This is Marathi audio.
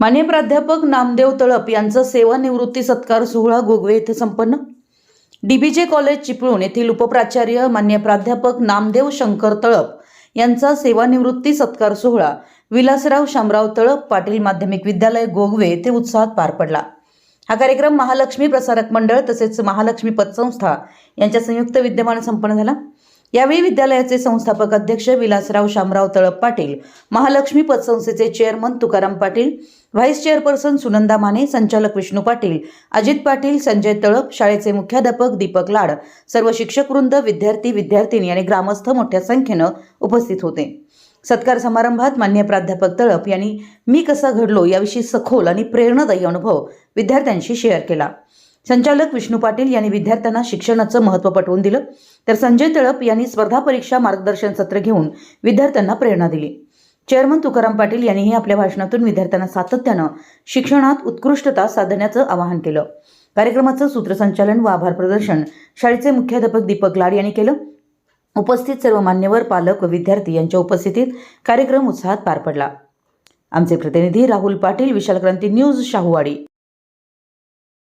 मान्य प्राध्यापक नामदेव तळप यांचा सेवानिवृत्ती सत्कार सोहळा गोगवे येथे संपन्न. डीबीजे कॉलेज चिपळूण येथील उपप्राचार्य मान्य प्राध्यापक नामदेव शंकर तळप यांचा सेवानिवृत्ती सत्कार सोहळा विलासराव शामराव तळप पाटील माध्यमिक विद्यालय गोगवे येथे उत्साहात पार पडला. हा कार्यक्रम महालक्ष्मी प्रसारक मंडळ तसेच महालक्ष्मी पतसंस्था यांच्या संयुक्त विद्यमाने संपन्न झाला. यावेळी विद्यालयाचे संस्थापक अध्यक्ष Vilasrao Shamrao Talap Patil Mahalakshmi पतसंस्थेचे chairman Tukaram Patil vice chairperson Sunanda Mane संचालक विष्णू पाटील अजित पाटील संजय तळप शाळेचे मुख्याध्यापक दीपक लाड सर्व शिक्षक वृंद विद्यार्थी विद्यार्थिनी आणि ग्रामस्थ मोठ्या संख्येनं उपस्थित होते. सत्कार समारंभात मान्य प्राध्यापक तळप यांनी मी कसा घडलो याविषयी सखोल आणि प्रेरणादायी अनुभव विद्यार्थ्यांशी शेअर केला. संचालक विष्णू पाटील यांनी विद्यार्थ्यांना शिक्षणाचं महत्त्व पटवून दिलं. तर संजय तळप यांनी स्पर्धा परीक्षा मार्गदर्शन सत्र घेऊन विद्यार्थ्यांना प्रेरणा दिली. चेअरमन तुकाराम पाटील यांनीही आपल्या भाषणातून विद्यार्थ्यांना सातत्यानं शिक्षणात उत्कृष्टता साधण्याचं आवाहन केलं. कार्यक्रमाचं सूत्रसंचालन व आभार प्रदर्शन शाळेचे मुख्याध्यापक दीपक लाड यांनी केलं. उपस्थित सर्व मान्यवर पालक व विद्यार्थी यांच्या उपस्थितीत कार्यक्रम उत्साहात पार पडला. आमचे प्रतिनिधी राहुल पाटील विशालक्रांती न्यूज शाहूवाडी.